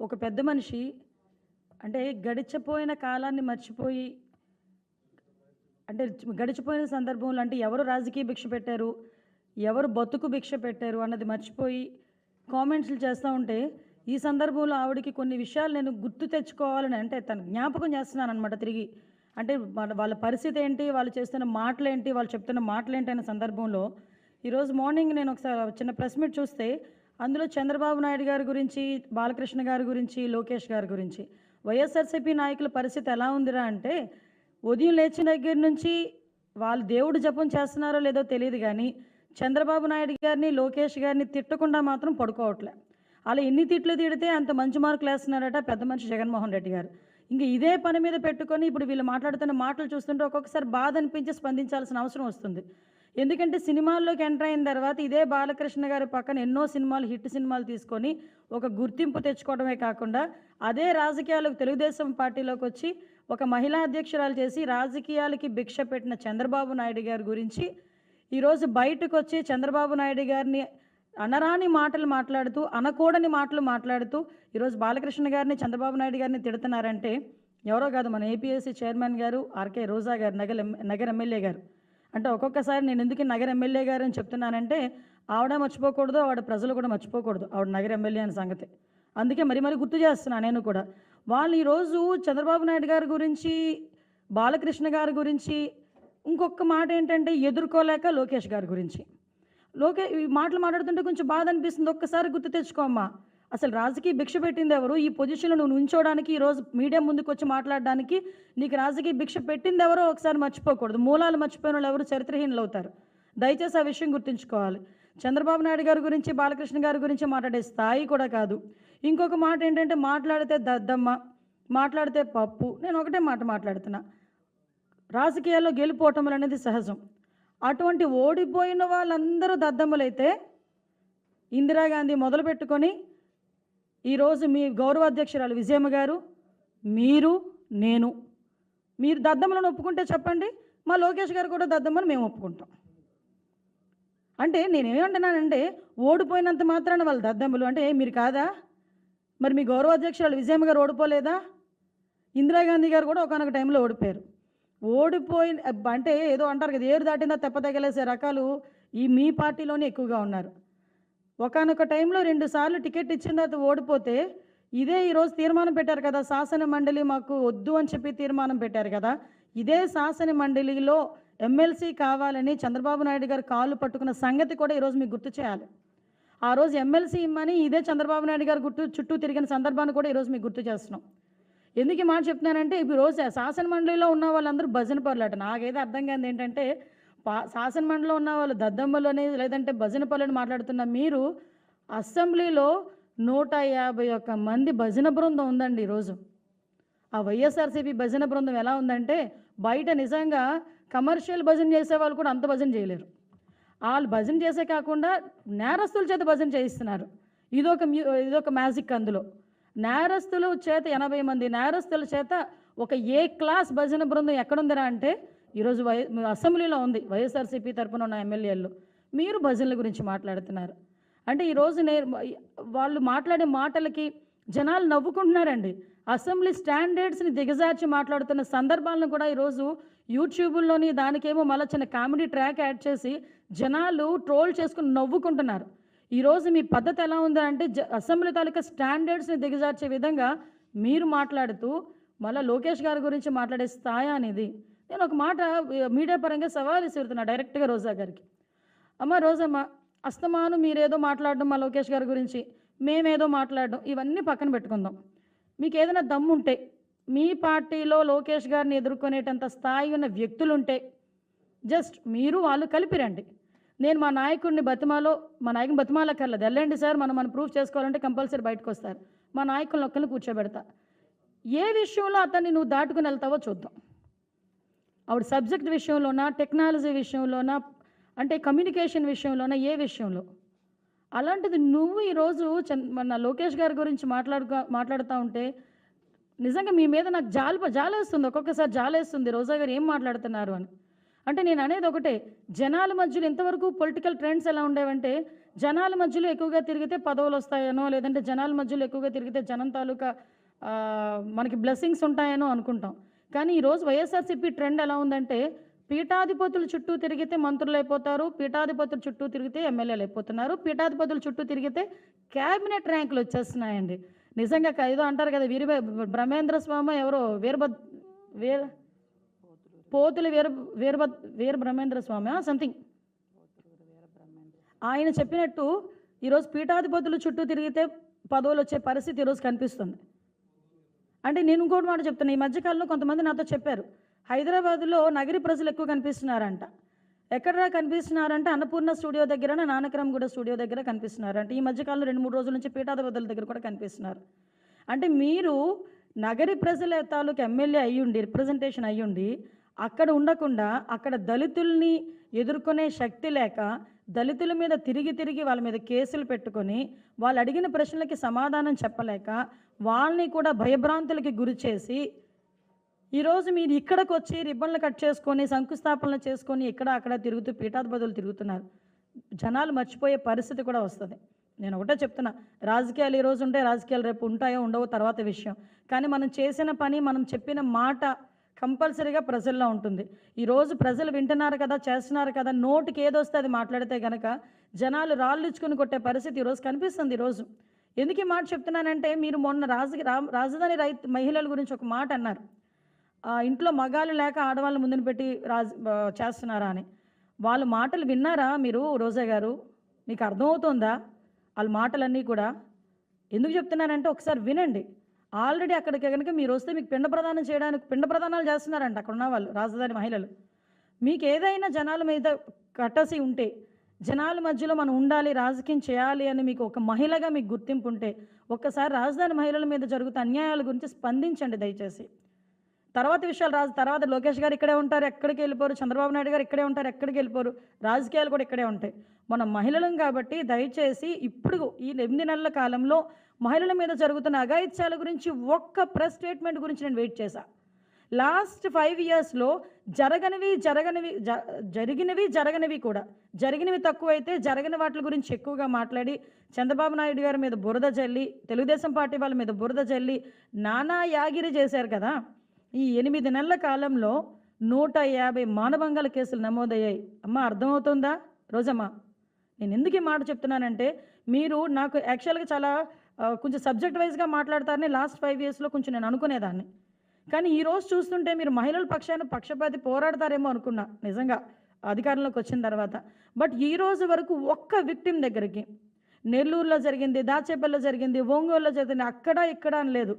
ఒక పెద్ద మనిషి అంటే గడిచిపోయిన కాలాన్ని మర్చిపోయి అంటే గడిచిపోయిన సందర్భంలో అంటే ఎవరు రాజకీయ భిక్ష పెట్టారు ఎవరు బతుకు భిక్ష పెట్టారు అన్నది మర్చిపోయి కామెంట్స్లు చేస్తూ ఉంటే ఈ సందర్భంలో ఆవిడకి కొన్ని విషయాలు నేను గుర్తు తెచ్చుకోవాలని అంటే తను జ్ఞాపకం చేస్తున్నాను అనమాట తిరిగి. అంటే వాళ్ళ వాళ్ళ పరిస్థితి ఏంటి వాళ్ళు చేస్తున్న మాటలు ఏంటి వాళ్ళు చెప్తున్న మాటలు ఏంటి అనే సందర్భంలో ఈరోజు మార్నింగ్ నేను ఒకసారి చిన్న ప్రెస్ మీట్ చూస్తే అందులో చంద్రబాబు నాయుడు గారి గురించి బాలకృష్ణ గారి గురించి లోకేష్ గారి గురించి. వైఎస్ఆర్సీపీ నాయకుల పరిస్థితి ఎలా ఉందిరా అంటే ఉదయం లేచిన దగ్గర నుంచి వాళ్ళు దేవుడు జపం చేస్తున్నారో లేదో తెలియదు కానీ చంద్రబాబు నాయుడు గారిని లోకేష్ గారిని తిట్టకుండా మాత్రం పడుకోవట్లే. అలా ఎన్ని తిట్లు తిడితే అంత మంచి మార్కులు వేస్తున్నారట పెద్ద మనిషి జగన్మోహన్ రెడ్డి గారు. ఇంక ఇదే పని మీద పెట్టుకొని ఇప్పుడు వీళ్ళు మాట్లాడుతున్న మాటలు చూస్తుంటే ఒక్కొక్కసారి బాధ అనిపించి స్పందించాల్సిన అవసరం వస్తుంది. ఎందుకంటే సినిమాల్లోకి ఎంటర్ అయిన తర్వాత ఇదే బాలకృష్ణ గారి పక్కన ఎన్నో సినిమాలు హిట్ సినిమాలు తీసుకొని ఒక గుర్తింపు తెచ్చుకోవడమే కాకుండా అదే రాజకీయాలకు తెలుగుదేశం పార్టీలోకి వచ్చి ఒక మహిళా అధ్యక్షురాలు చేసి రాజకీయాలకి భిక్ష పెట్టిన చంద్రబాబు నాయుడు గారి గురించి ఈరోజు బయటకు వచ్చి చంద్రబాబు నాయుడు గారిని అనరాని మాటలు మాట్లాడుతూ అనకూడని మాటలు మాట్లాడుతూ ఈరోజు బాలకృష్ణ గారిని చంద్రబాబు నాయుడు గారిని తిడుతున్నారంటే ఎవరో కాదు మన ఏపీఎస్సీ చైర్మన్ గారు ఆర్కే రోజా గారు నగర నగర ఎమ్మెల్యే గారు. అంటే ఒక్కొక్కసారి నేను ఎందుకు నగర ఎమ్మెల్యే గారు అని చెప్తున్నానంటే ఆవిడ మర్చిపోకూడదు ఆవిడ ప్రజలు కూడా మర్చిపోకూడదు ఆవిడ నగర ఎమ్మెల్యే అనే సంగతి. అందుకే మరి మరి గుర్తు చేస్తున్నాను నేను కూడా. వాళ్ళు ఈరోజు చంద్రబాబు నాయుడు గారి గురించి బాలకృష్ణ గారి గురించి ఇంకొక మాట ఏంటంటే ఎదుర్కోలేక లోకేష్ గారి గురించి. లోకే ఈ మాటలు మాట్లాడుతుంటే కొంచెం బాధ అనిపిస్తుంది. ఒక్కసారి గుర్తు తెచ్చుకోమ్మా అసలు రాజకీయ భిక్ష పెట్టింది ఎవరు? ఈ పొజిషన్లో నువ్వు ఉంచోడానికి ఈరోజు మీడియా ముందుకు వచ్చి మాట్లాడడానికి నీకు రాజకీయ భిక్ష పెట్టింది ఎవరో? ఒకసారి మర్చిపోకూడదు. మూలాలు మర్చిపోయిన వాళ్ళు ఎవరు? చరిత్రహీనులు అవుతారు. దయచేసి ఆ విషయం గుర్తుంచుకోవాలి. చంద్రబాబు నాయుడు గారి గురించి బాలకృష్ణ గారి గురించి మాట్లాడే స్థాయి కూడా కాదు. ఇంకొక మాట ఏంటంటే మాట్లాడితే దద్దమ్మ మాట్లాడితే పప్పు. నేను ఒకటే మాట మాట్లాడుతున్నా. రాజకీయాల్లో గెలుపోవటములు అనేది సహజం. అటువంటి ఓడిపోయిన వాళ్ళందరూ దద్దమ్మలైతే ఇందిరాగాంధీ మొదలు పెట్టుకొని ఈరోజు మీ గౌరవాధ్యక్షురాలు విజయమ్మ గారు మీరు నేను. మీరు దద్దమ్మలను ఒప్పుకుంటే చెప్పండి మా లోకేష్ గారు కూడా దద్దమ్మని మేము ఒప్పుకుంటాం. అంటే నేనేమంటున్నానంటే ఓడిపోయినంత మాత్రాన వాళ్ళు దద్దమ్మలు అంటే మీరు కాదా? మరి మీ గౌరవాధ్యక్షురాలు విజయమ్మ గారు ఓడిపోలేదా? ఇందిరాగాంధీ గారు కూడా ఒకనొక టైంలో ఓడిపోయారు. ఓడిపోయిన అంటే ఏదో అంటారు కదా ఏరు దాటిందా తెప్ప తగలేసే రకాలు ఈ మీ పార్టీలోనే ఎక్కువగా ఉన్నారు. ఒకనొక టైంలో రెండు సార్లు టికెట్ ఇచ్చిన తర్వాత ఓడిపోతే ఇదే ఈరోజు తీర్మానం పెట్టారు కదా శాసన మండలి మాకు వద్దు అని చెప్పి తీర్మానం పెట్టారు కదా ఇదే శాసన మండలిలో ఎమ్మెల్సీ కావాలని చంద్రబాబు నాయుడు గారు కాళ్ళు పట్టుకున్న సంగతి కూడా ఈరోజు మీకు గుర్తు చేయాలి. ఆ రోజు ఎమ్మెల్సీ ఇమ్మని ఇదే చంద్రబాబు నాయుడు గారు గుర్తు చుట్టూ తిరిగిన సందర్భాన్ని కూడా ఈరోజు మీకు గుర్తు చేస్తున్నాం. ఎందుకు ఈ మాట చెప్తున్నానంటే ఇప్పుడు రోజు శాసన మండలిలో ఉన్న వాళ్ళందరూ భజన పర్లాట నాకైతే అర్థం కాదు ఏంటంటే పా శాసనమండలిలో ఉన్న వాళ్ళు దద్దమ్మలు అనేది లేదంటే భజన మాట్లాడుతున్న మీరు అసెంబ్లీలో నూట యాభై ఒక్క మంది భజన బృందం ఉందండి ఈరోజు ఆ వైఎస్ఆర్సీపీ భజన బృందం ఎలా ఉందంటే బయట నిజంగా కమర్షియల్ భజన చేసే వాళ్ళు కూడా అంత భజన చేయలేరు. వాళ్ళు భజన చేసే కాకుండా నేరస్తుల చేత భజన చేయిస్తున్నారు. ఇదొక మ్యూ ఇదొక మ్యాజిక్ అందులో. నేరస్తుల చేత ఎనభై మంది నేరస్తుల చేత ఒక ఏ క్లాస్ భజన బృందం ఎక్కడుందిరా అంటే ఈరోజు వై అసెంబ్లీలో ఉంది. వైఎస్ఆర్సీపీ తరపున ఉన్న ఎమ్మెల్యేలు. మీరు భజనల గురించి మాట్లాడుతున్నారు. అంటే ఈరోజు నే వాళ్ళు మాట్లాడే మాటలకి జనాలు నవ్వుకుంటున్నారండి. అసెంబ్లీ స్టాండర్డ్స్ని దిగజార్చి మాట్లాడుతున్న సందర్భాలను కూడా ఈరోజు యూట్యూబ్లోని దానికేమో మళ్ళీ చిన్న కామెడీ ట్రాక్ యాడ్ చేసి జనాలు ట్రోల్ చేసుకుని నవ్వుకుంటున్నారు. ఈరోజు మీ పద్ధతి ఎలా ఉందంటే జ అసెంబ్లీ తాలూకా స్టాండర్డ్స్ని దిగజార్చే విధంగా మీరు మాట్లాడుతూ మళ్ళీ లోకేష్ గారి గురించి మాట్లాడే స్థాయి అనేది నేను ఒక మాట మీడియా పరంగా సవాల్ విసురుతున్నా డైరెక్ట్గా రోజా గారికి. అమ్మ రోజమ్మ అస్తమాను మీరేదో మాట్లాడడం మా లోకేష్ గారి గురించి మేమేదో మాట్లాడడం ఇవన్నీ పక్కన పెట్టుకుందాం. మీకు ఏదైనా దమ్ముంటే మీ పార్టీలో లోకేష్ గారిని ఎదుర్కొనేటంత స్థాయి ఉన్న వ్యక్తులుంటే జస్ట్ మీరు వాళ్ళు కలిపి రండి. నేను మా నాయకుడిని బతిమాలో మా నాయకుని బతిమాలక్కర్లేదు. వెళ్ళండి సార్ మనం మనం ప్రూఫ్ చేసుకోవాలంటే కంపల్సరీ బయటకు వస్తారు మా నాయకులను ఒక్కరిని కూర్చోబెడతా. ఏ విషయంలో అతన్ని నువ్వు దాటుకుని వెళ్తావో చూద్దాం. ఆవిడ సబ్జెక్ట్ విషయంలోనా టెక్నాలజీ విషయంలోనా అంటే కమ్యూనికేషన్ విషయంలోనా ఏ విషయంలో? అలాంటిది నువ్వు ఈరోజు చంద్ మన లోకేష్ గారి గురించి మాట్లాడు మాట్లాడుతూ ఉంటే నిజంగా మీ మీద నాకు జాలిప జాలేస్తుంది. ఒక్కొక్కసారి జాలేస్తుంది. రోజా గారు ఏం మాట్లాడుతున్నారు అని. అంటే నేను అనేది ఒకటే. జనాల మధ్యలో ఇంతవరకు పొలిటికల్ ట్రెండ్స్ ఎలా ఉండేవంటే జనాల మధ్యలో ఎక్కువగా తిరిగితే పదవులు వస్తాయనో లేదంటే జనాల మధ్యలో ఎక్కువగా తిరిగితే జనం తాలూకా మనకి బ్లెస్సింగ్స్ ఉంటాయనో అనుకుంటాం. కానీ ఈరోజు వైఎస్ఆర్సీపీ ట్రెండ్ ఎలా ఉందంటే పీఠాధిపతుల చుట్టూ తిరిగితే మంత్రులు అయిపోతారు పీఠాధిపతుల చుట్టూ తిరిగితే ఎమ్మెల్యేలు అయిపోతున్నారు పీఠాధిపతుల చుట్టూ తిరిగితే క్యాబినెట్ ర్యాంకులు వచ్చేస్తున్నాయండి. నిజంగా ఏదో అంటారు కదా వీరి బ్రహ్మేంద్ర స్వామి ఎవరో వీరభద్ వీర పోతుల వీర వీరభద్ వీర బ్రహ్మేంద్ర స్వామి సంథింగ్ ఆయన చెప్పినట్టు ఈరోజు పీఠాధిపతుల చుట్టూ తిరిగితే పదవులు వచ్చే పరిస్థితి ఈరోజు కనిపిస్తుంది. అంటే నేను ఇంకోటి మాట చెప్తున్నా ఈ మధ్యకాలంలో కొంతమంది నాతో చెప్పారు హైదరాబాద్లో నగరి ప్రజలు ఎక్కువ కనిపిస్తున్నారంట. ఎక్కడ కనిపిస్తున్నారంటే అన్నపూర్ణ స్టూడియో దగ్గర నానక్రమ్ కూడా స్టూడియో దగ్గర కనిపిస్తున్నారంట. ఈ మధ్యకాలంలో రెండు మూడు రోజుల నుంచి పీఠాధిపతుల దగ్గర కూడా కనిపిస్తున్నారు. అంటే మీరు నగరి ప్రజల తాలూకు ఎమ్మెల్యే అయ్యుండి రిప్రజెంటేషన్ అయ్యుండి అక్కడ ఉండకుండా అక్కడ దళితుల్ని ఎదుర్కొనే శక్తి లేక దళితుల మీద తిరిగి తిరిగి వాళ్ళ మీద కేసులు పెట్టుకొని వాళ్ళు అడిగిన ప్రశ్నలకి సమాధానం చెప్పలేక వాళ్ళని కూడా భయభ్రాంతులకి గురి చేసి ఈరోజు మీరు ఇక్కడికి వచ్చి రిబ్బన్లు కట్ చేసుకొని శంకుస్థాపనలు చేసుకొని ఇక్కడ అక్కడ తిరుగుతూ పీఠాధిపతులు తిరుగుతున్నారు. జనాలు మర్చిపోయే పరిస్థితి కూడా వస్తుంది. నేను ఒకటే చెప్తున్నా రాజకీయాలు ఈరోజు ఉంటే రాజకీయాలు రేపు ఉంటాయో ఉండవో తర్వాత విషయం. కానీ మనం చేసిన పని మనం చెప్పిన మాట కంపల్సరీగా ప్రజల్లో ఉంటుంది. ఈరోజు ప్రజలు వింటున్నారు కదా చేస్తున్నారు కదా నోటికి ఏదొస్తే అది మాట్లాడితే కనుక జనాలు రాళ్ళుచ్చుకొని కొట్టే పరిస్థితి ఈరోజు కనిపిస్తుంది ఈరోజు ఎందుకు ఈ మాట చెప్తున్నానంటే మీరు మొన్న రాజు రా- రాజధాని రైతు మహిళల గురించి ఒక మాట అన్నారు. ఇంట్లో మగాళ్ళు లేక ఆడవాళ్ళు ముందుని పెట్టి రాజ చేస్తున్నారా అని. వాళ్ళ మాటలు విన్నారా మీరు రోజా గారు? మీకు అర్థమవుతుందా? వాళ్ళ మాటలన్నీ కూడా? ఎందుకు చెప్తున్నానంటే ఒకసారి వినండి. ఆల్రెడీ అక్కడికి కనుక మీరు వస్తే మీకు పిండ ప్రదానం చేయడానికి పిండ ప్రదానాలు చేస్తున్నారంట అక్కడ ఉన్న వాళ్ళు రాజధాని మహిళలు. మీకు ఏదైనా జనాల మీద కట్టసి ఉంటే జనాల మధ్యలో మనం ఉండాలి రాజకీయం చేయాలి అని మీకు ఒక మహిళగా మీకు గుర్తింపు ఉంటే ఒక్కసారి రాజధాని మహిళల మీద జరుగుతున్న అన్యాయాల గురించి స్పందించండి దయచేసి. తర్వాత విషయాలు రాజు తర్వాత లోకేష్ గారు ఇక్కడే ఉంటారు ఎక్కడికి వెళ్ళిపోరు చంద్రబాబు నాయుడు గారు ఇక్కడే ఉంటారు ఎక్కడికి వెళ్ళిపోరు రాజకీయాలు కూడా ఇక్కడే ఉంటాయి. మనం మహిళలం కాబట్టి దయచేసి ఇప్పుడు ఈ ఎనిమిది నెలల కాలంలో మహిళల మీద జరుగుతున్న అఘాయిత్యాల గురించి ఒక్క ప్రెస్ స్టేట్మెంట్ గురించి నేను వెయిట్ చేశా. లాస్ట్ ఫైవ్ ఇయర్స్లో జరగనివి జరగనివి జ- జరిగినవి జరగనివి కూడా. జరిగినవి తక్కువైతే జరగని వాటి గురించి ఎక్కువగా మాట్లాడి చంద్రబాబు నాయుడు గారి మీద బురద జల్లి తెలుగుదేశం పార్టీ వాళ్ళ మీద బురద జల్లి నానా యాగిరి చేశారు కదా. ఈ ఎనిమిది నెలల కాలంలో నూట యాభై మానభంగాల కేసులు నమోదయ్యాయి. అమ్మ అర్థమవుతుందా? రోజమ్మా నేను ఎందుకు ఈ మాట చెప్తున్నానంటే మీరు నాకు యాక్చువల్గా చాలా కొంచెం సబ్జెక్ట్ వైజ్గా మాట్లాడతారని లాస్ట్ ఫైవ్ ఇయర్స్లో కొంచెం నేను అనుకునేదాన్ని. కానీ ఈ రోజు చూస్తుంటే మీరు మహిళల పక్షాన పక్షపాతి పోరాడతారేమో అనుకున్నా నిజంగా అధికారంలోకి వచ్చిన తర్వాత. బట్ ఈ రోజు వరకు ఒక్క విక్టిమ్ దగ్గరికి నెల్లూరులో జరిగింది దాచేపల్లిలో జరిగింది ఒంగోలులో జరిగింది అక్కడ ఇక్కడ అని లేదు.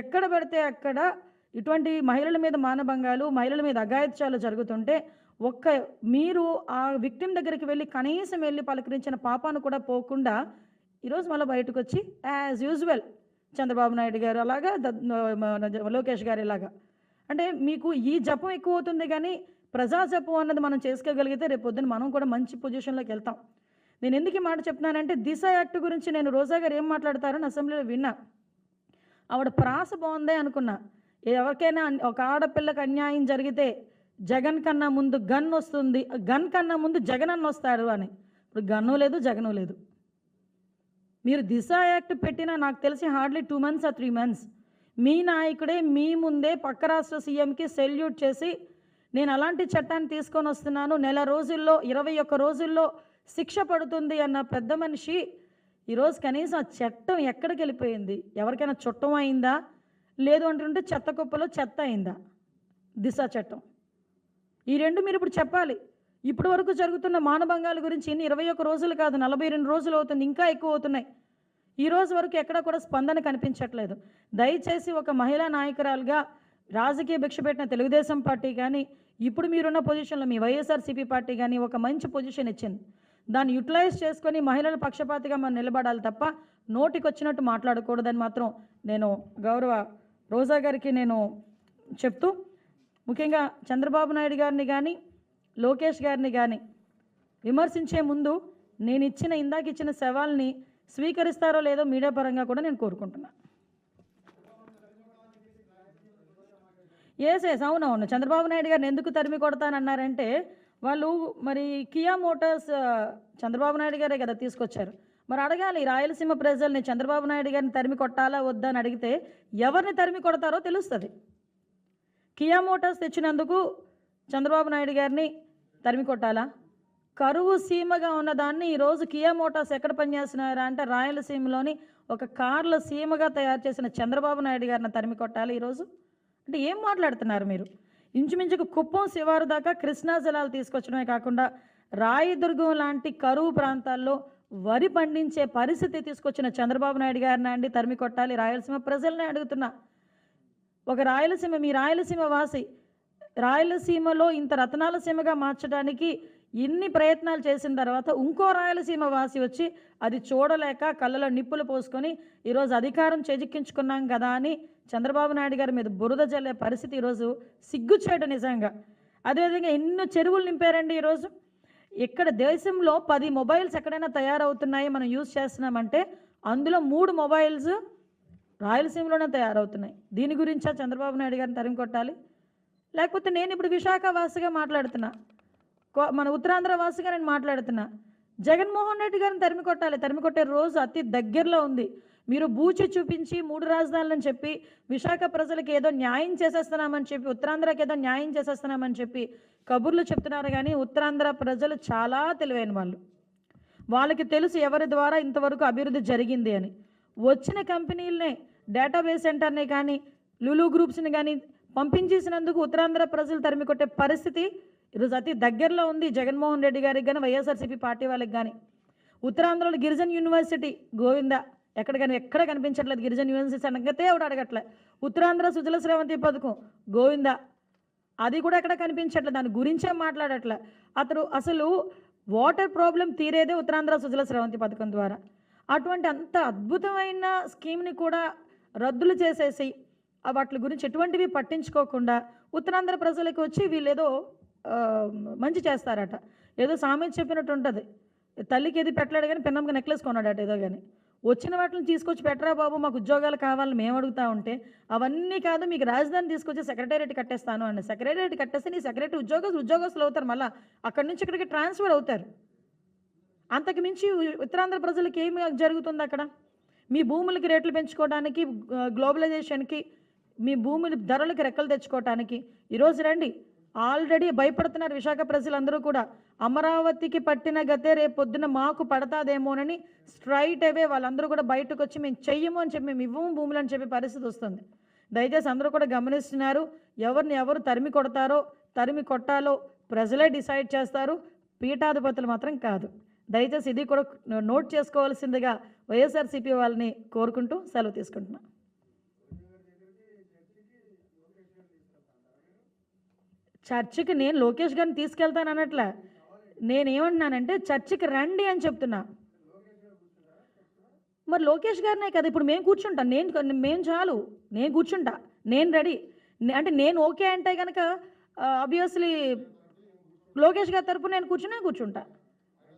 ఎక్కడ పడితే అక్కడ ఇటువంటి మహిళల మీద మానభంగాలు మహిళల మీద అఘాయిత్యాలు జరుగుతుంటే ఒక్క మీరు ఆ విక్టిమ్ దగ్గరికి వెళ్ళి కనీసం వెళ్ళి పలకరించిన పాపాను కూడా పోకుండా ఈరోజు మళ్ళీ బయటకు వచ్చి యాజ్ యూజువల్ చంద్రబాబు నాయుడు గారు అలాగా లోకేష్ గారు ఇలాగా. అంటే మీకు ఈ జపం ఎక్కువ అవుతుంది కానీ ప్రజా జపం అన్నది మనం చేసుకోగలిగితే రేపు పొద్దున్న మనం కూడా మంచి పొజిషన్లోకి వెళ్తాం. నేను ఎందుకు ఈ మాట చెప్తున్నానంటే దిశ యాక్ట్ గురించి నేను రోజా గారు ఏం మాట్లాడతారని అసెంబ్లీలో విన్నా. ఆవిడ ప్రాస బాగుందే అనుకున్నా. ఎవరికైనా ఒక ఆడపిల్లకి అన్యాయం జరిగితే జగన్ కన్నా ముందు గన్ వస్తుంది గన్ కన్నా ముందు జగన్ అన్న వస్తాడు అని. ఇప్పుడు గన్ను లేదు జగను లేదు. మీరు దిశ యాక్ట్ పెట్టినా నాకు తెలిసి హార్డ్లీ టూ మంత్స్ ఆ త్రీ మంత్స్. మీ నాయకుడే మీ ముందే పక్క రాష్ట్ర సీఎంకి సెల్యూట్ చేసి నేను అలాంటి చట్టాన్ని తీసుకొని వస్తున్నాను నెల రోజుల్లో ఇరవై ఒక్క రోజుల్లో శిక్ష పడుతుంది అన్న పెద్ద మనిషి ఈరోజు కనీసం ఆ చట్టం ఎక్కడికి వెళ్ళిపోయింది? ఎవరికైనా చుట్టం అయిందా? లేదు అంటుంటే చెత్త కుప్పలో చెత్త అయిందా? దిశ చట్టం. ఈ రెండు మీరు ఇప్పుడు చెప్పాలి. ఇప్పటి వరకు జరుగుతున్న మానభంగాల గురించి ఇన్ని ఇరవై ఒక్క రోజులు కాదు నలభై రెండు రోజులు అవుతుంది ఇంకా ఎక్కువ అవుతున్నాయి. ఈ రోజు వరకు ఎక్కడా కూడా స్పందన కనిపించట్లేదు. దయచేసి ఒక మహిళా నాయకురాలుగా రాజకీయ భిక్ష పెట్టిన తెలుగుదేశం పార్టీ కానీ ఇప్పుడు మీరున్న పొజిషన్లో మీ వైఎస్ఆర్సీపీ పార్టీ కానీ ఒక మంచి పొజిషన్ ఇచ్చింది. దాన్ని యూటిలైజ్ చేసుకొని మహిళల పక్షపాతిగా మనం నిలబడాలి తప్ప నోటికి వచ్చినట్టు మాట్లాడకూడదని మాత్రం నేను గౌరవ రోజా గారికి నేను చెప్తూ ముఖ్యంగా చంద్రబాబు నాయుడు గారిని కానీ లోకేష్ గారిని కానీ విమర్శించే ముందు నేను ఇచ్చిన ఇందాక ఇచ్చిన సవాల్ని స్వీకరిస్తారో లేదో మీడియా పరంగా కూడా నేను కోరుకుంటున్నా. ఎస్ ఎస్ అవునవును. చంద్రబాబు నాయుడు గారిని ఎందుకు తరిమి కొడతానన్నారంటే వాళ్ళు మరి కియా మోటార్స్ చంద్రబాబు నాయుడు గారే కదా తీసుకొచ్చారు. మరి అడగాలి రాయలసీమ ప్రజల్ని చంద్రబాబు నాయుడు గారిని తరిమి కొట్టాలా వద్దా అని అడిగితే ఎవరిని తరిమి కొడతారో తెలుస్తుంది. కియా మోటార్స్ తెచ్చినందుకు చంద్రబాబు నాయుడు గారిని తరిమి కొట్టాలా? కరువు సీమగా ఉన్నదాన్ని ఈరోజు కియా మోటార్స్ ఎక్కడ పనిచేస్తున్నారా అంటే రాయలసీమలోని ఒక కార్ల సీమగా తయారు చేసిన చంద్రబాబు నాయుడు గారిని తరిమి కొట్టాలి ఈరోజు అంటే ఏం మాట్లాడుతున్నారు మీరు? ఇంచుమించుకు కుప్పం శివారు దాకా కృష్ణా జలాలు తీసుకొచ్చడమే కాకుండా రాయదుర్గం లాంటి కరువు ప్రాంతాల్లో వరి పండించే పరిస్థితి తీసుకొచ్చిన చంద్రబాబు నాయుడు గారిని అండి తరిమి కొట్టాలి. రాయలసీమ ప్రజల్ని అడుగుతున్నా. ఒక రాయలసీమ మీ రాయలసీమ వాసి రాయలసీమలో ఇంత రత్నాలసీమగా మార్చడానికి ఇన్ని ప్రయత్నాలు చేసిన తర్వాత ఇంకో రాయలసీమ వాసి వచ్చి అది చూడలేక కళ్ళలో నిప్పులు పోసుకొని ఈరోజు అధికారం చేజిక్కించుకున్నాం కదా అని చంద్రబాబు నాయుడు గారి మీద బురద జల్లే పరిస్థితి ఈరోజు సిగ్గుచేట నిజంగా. అదేవిధంగా ఎన్నో చెరువులు నింపారండి ఈరోజు. ఇక్కడ దేశంలో పది మొబైల్స్ ఎక్కడైనా తయారవుతున్నాయి మనం యూజ్ చేస్తున్నామంటే అందులో మూడు మొబైల్స్ రాయలసీమలోనే తయారవుతున్నాయి. దీని గురించా చంద్రబాబు నాయుడు గారిని తరిమి కొట్టాలి? లేకపోతే నేను ఇప్పుడు విశాఖ వాసిగా మాట్లాడుతున్నా. కో- మన ఉత్తరాంధ్ర వాసిగా నేను మాట్లాడుతున్నా. జగన్మోహన్ రెడ్డి గారిని తరిమి కొట్టాలి. తరిమి కొట్టే రోజు అతి దగ్గరలో ఉంది. మీరు బూచి చూపించి మూడు రాజధానులని చెప్పి విశాఖ ప్రజలకు ఏదో న్యాయం చేసేస్తున్నామని చెప్పి ఉత్తరాంధ్రకి ఏదో న్యాయం చేసేస్తున్నామని చెప్పి కబుర్లు చెప్తున్నారు కానీ ఉత్తరాంధ్ర ప్రజలు చాలా తెలివైన వాళ్ళు. వాళ్ళకి తెలుసు ఎవరి ద్వారా ఇంతవరకు అభివృద్ధి జరిగింది అని. వచ్చిన కంపెనీలనే డేటాబేస్ సెంటర్ని కానీ లులు గ్రూప్స్ని కానీ పంపించేసినందుకు ఉత్తరాంధ్ర ప్రజలు తరిమి కొట్టే పరిస్థితి ఈరోజు అతి దగ్గరలో ఉంది. జగన్మోహన్ రెడ్డి గారికి కానీ వైఎస్ఆర్సీపీ పార్టీ వాళ్ళకి కానీ. ఉత్తరాంధ్రలో గిరిజన్ యూనివర్సిటీ గోవిందా ఎక్కడ కానీ ఎక్కడ కనిపించట్లేదు. గిరిజన్ యూనివర్సిటీ అనగతే ఎవడు అడగట్లే. ఉత్తరాంధ్ర సుజల శ్రవంతి పథకం. గోవింద. అది కూడా ఎక్కడ కనిపించట్లేదు. దాని గురించే మాట్లాడట్లే. అతను అసలు వాటర్ ప్రాబ్లం తీరేదే ఉత్తరాంధ్ర సుజల శ్రవంతి పథకం ద్వారా. అటువంటి అంత అద్భుతమైన స్కీమ్ని కూడా రద్దులు చేసేసి వాటి గురించి ఎటువంటివి పట్టించుకోకుండా ఉత్తరాంధ్ర ప్రజలకు వచ్చి వీళ్ళేదో మంచి చేస్తారట. ఏదో సామెత చెప్పినట్టు ఉంటుంది. తల్లికి ఏది పెట్టలేడు కానీ పిన్నంకి నెక్లెస్ కొన్నాడట ఏదో కానీ వచ్చిన వాటిని తీసుకొచ్చి పెట్టరా బాబు మాకు ఉద్యోగాలు కావాలని మేము అడుగుతా ఉంటే అవన్నీ కాదు మీకు రాజధాని తీసుకొచ్చి సెక్రటేరియట్ కట్టేస్తాను అండి సెక్రటేరియట్ కట్టేస్తే నీ సెక్రటరీ ఉద్యోగస్తులు ఉద్యోగస్తులు అవుతారు మళ్ళీ. అక్కడి నుంచి ఇక్కడికి ట్రాన్స్ఫర్ అవుతారు. అంతకు మించి ఉత్తరాంధ్ర ప్రజలకి ఏమి జరుగుతుంది అక్కడ? మీ భూములకి రేట్లు పెంచుకోవడానికి గ్లోబలైజేషన్కి మీ భూముల ధరలకు రెక్కలు తెచ్చుకోవటానికి. ఈరోజు రండి ఆల్రెడీ భయపడుతున్నారు విశాఖ ప్రజలందరూ కూడా. అమరావతికి పట్టిన గతే రేపు పొద్దున మాకు పడతాదేమోనని స్ట్రైట్ అవే వాళ్ళందరూ కూడా బయటకు వచ్చి మేము చెయ్యము అని చెప్పి మేము ఇవ్వము భూములు అని చెప్పే పరిస్థితి వస్తుంది. దయచేసి అందరూ కూడా గమనిస్తున్నారు. ఎవరిని ఎవరు తరిమి కొడతారో తరిమి కొట్టాలో ప్రజలే డిసైడ్ చేస్తారు. పీఠాధిపతులు మాత్రం కాదు. దయచేసి ఇది కూడా నోట్ చేసుకోవాల్సిందిగా వైఎస్ఆర్సీపీ వాళ్ళని కోరుకుంటూ సెలవు తీసుకుంటున్నాను చర్చికి నేను లోకేష్ గారిని తీసుకెళ్తాను అన్నట్లే. నేనేమంటున్నానంటే చర్చికి రండి అని చెప్తున్నా. మరి లోకేష్ గారినే కదా ఇప్పుడు మేము కూర్చుంటాం. నేను మేము చాలు. నేను కూర్చుంటా. నేను రెడీ. అంటే నేను ఓకే అంటే కనుక ఆబ్వియస్లీ లోకేష్ గారి తరపు నేను కూర్చునే కూర్చుంటా.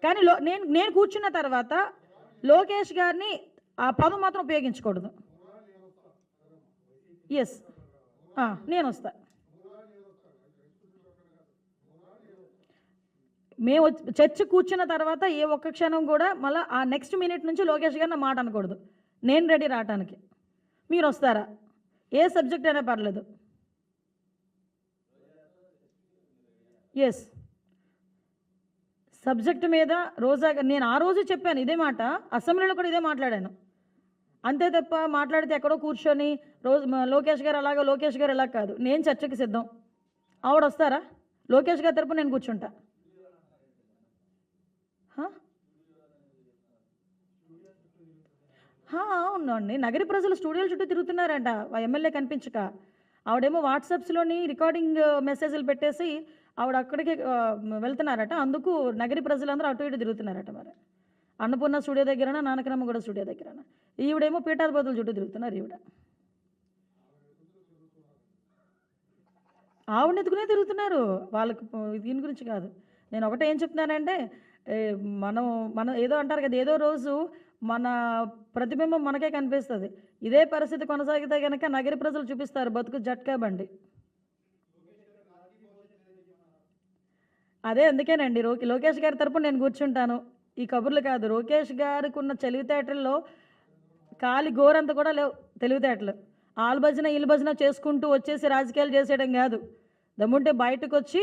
కానీ లో నేను నేను కూర్చున్న తర్వాత లోకేష్ గారిని ఆ పదం మాత్రం ఉపయోగించకూడదు. ఎస్ నేను వస్తాను మేము వచ్చి- చర్చ్ కూర్చున్న తర్వాత ఏ ఒక్క క్షణం కూడా మళ్ళీ ఆ నెక్స్ట్ మినిట్ నుంచి లోకేష్ గారు నా మాట అనకూడదు. నేను రెడీ రావటానికి. మీరు వస్తారా? ఏ సబ్జెక్ట్ అయినా పర్లేదు. ఎస్ సబ్జెక్ట్ మీద రోజా నేను ఆ రోజు చెప్పాను ఇదే మాట. అసెంబ్లీలో కూడా ఇదే మాట్లాడాను. అంతే తప్ప మాట్లాడితే ఎక్కడో కూర్చొని రోజు లోకేష్ గారు అలాగా లోకేష్ గారు ఎలా కాదు. నేను చర్చకి సిద్ధం. ఆవిడ వస్తారా? లోకేష్ గారి తరపు నేను కూర్చుంటా. అవునండి. నగరి ప్రజలు స్టూడియోల చుట్టూ తిరుగుతున్నారంట. ఎమ్మెల్యే కనిపించక. ఆవిడేమో వాట్సాప్స్లోని రికార్డింగ్ మెసేజ్లు పెట్టేసి ఆవిడ అక్కడికి వెళ్తున్నారట. అందుకు నగరి ప్రజలందరూ అటు ఇటు తిరుగుతున్నారట మరి. అన్నపూర్ణ స్టూడియో దగ్గరనా నానకరమ్మ కూడా స్టూడియో దగ్గరనా? ఈవిడేమో పీఠాధిపతుల చుట్టూ తిరుగుతున్నారు ఈవిడ. ఆవిడ ఎత్తుకునే తిరుగుతున్నారు. వాళ్ళకి దీని గురించి కాదు. నేను ఒకటే ఏం చెప్తున్నానంటే మనం మనం ఏదో అంటారు కదా ఏదో రోజు మన ప్రతిబింబం మనకే కనిపిస్తుంది. ఇదే పరిస్థితి కొనసాగితే కనుక నగరి ప్రజలు చూపిస్తారు బతుకు జట్కా బండి. అదే అందుకేనండి రో లోకేష్ గారి తరపున నేను కూర్చుంటాను. ఈ కబుర్లు కాదు లోకేష్ గారికి ఉన్న తెలివితేటల్లో కాలి గోరంత కూడా లేవు తెలివితేటలు. ఆలు భజన ఇల్లు భజన చేసుకుంటూ వచ్చేసి రాజకీయాలు చేసేయడం కాదు. దమ్ముంటే బయటకు వచ్చి